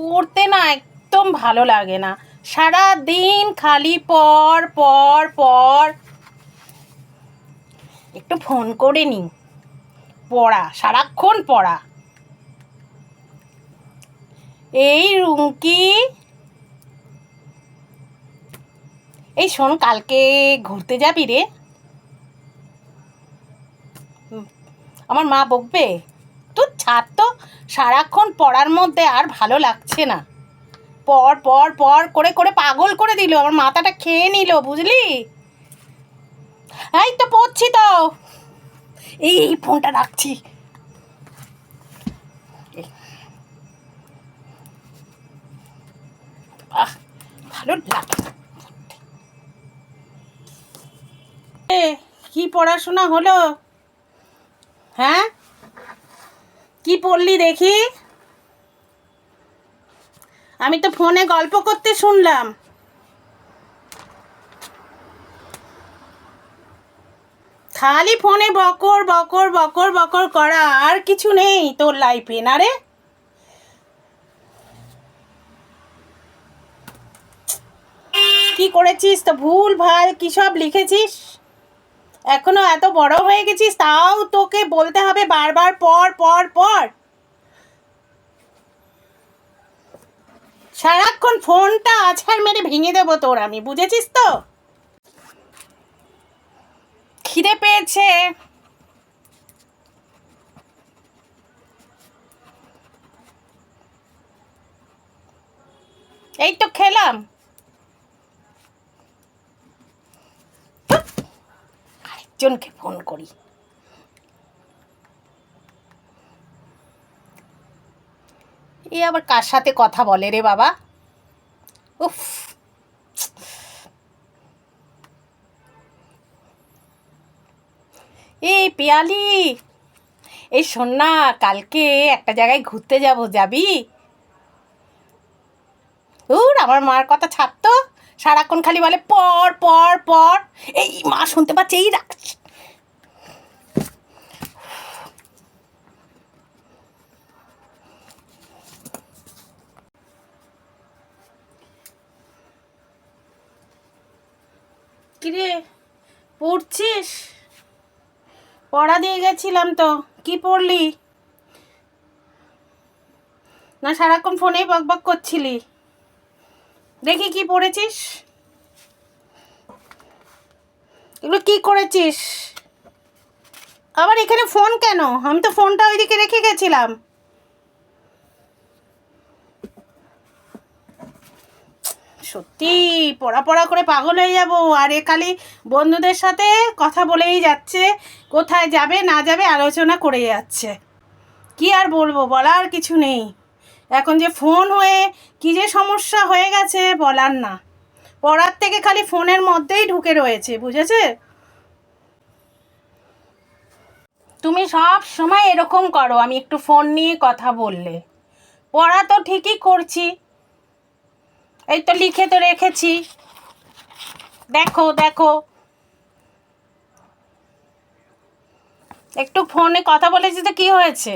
পড়তে না একদম ভালো লাগে না। সারা দিন খালি পর পর পর একটু ফোন করে নি পড়া, সারাক্ষণ পড়া। এই রুমকি। এই শোন, কালকে ঘুরতে যাবি রে? আমার মা বকবে? তুই ছাড় তো সারাক্ষণ পড়ার মধ্যে আর ভালো লাগছে না। পর পর পর করে করে পাগল করে দিল, আমার মাথাটা খেয়ে নিল, বুঝলি? এই তো পড়ছি তো। এই ফোনটা রাখছি। ভালো লাগে কি পড়াশোনা হলো? হ্যাঁ? কি পড়লি দেখি? আমি তো ফোনে গল্প করতে শুনলাম। খালি ফোনে বকর বকর বকর বকর করা আর কিছু নেই তোর লাইফে না রে? কি করেছিস? তো ভুল, ভালো, কি সব লিখেছিস? এখনও এত বড় হয়ে গেছিস, তাও তোকে বলতে হবে বারবার, পর পর পর। সারাক্ষণ ফোনটা আছাড় মেরে ভেঙে দেবো তোর আমি, বুঝেছিস তো? খিদে পেয়েছে। এই তো খেলাম। আরেকজনকে ফোন করি। এ আবার কার সাথে কথা বলে রে বাবা? উফ। এই পিয়ালি, এই শোন না, কালকে একটা জায়গায় ঘুরতে যাব, যাবি? উর আমার মার কথা ছাড়তো সারাক্ষণ খালি বলে, পর পর পর। এই মা শুনতে পাচ্ছে, এই কিরে, পড়ছিস? পড়া দিয়ে গেছিলাম তো, কি পড়লি? না, সারাক্ষণ ফোনেই বক বক করছিলি। দেখি কি পড়েছিস? এগুলো কি করেছিস? আবার এখানে ফোন কেন? আমি তো ফোনটা ওইদিকে রেখে গেছিলাম। সত্যি, পড়া পড়া করে পাগল হয়ে যাব। আর এ খালি বন্ধুদের সাথে কথা বলেই যাচ্ছে। কোথায় যাবে, না যাবে আলোচনা করে যাচ্ছে। কি আর বলব, বলার কিছু নেই। এখন যে ফোন হয়ে কি যে সমস্যা হয়ে গেছে বলার না। পড়ার থেকে খালি ফোনের মধ্যেই ঢুকে রয়েছে, বুঝেছে? তুমি সব সময় এরকম করো, আমি একটু ফোন নিয়ে কথা বললে। পড়া তো ঠিকই করছি। এই তো লিখে তো রেখেছি। দেখো দেখো। একটু ফোনে কথা বলেছি তো কি হয়েছে?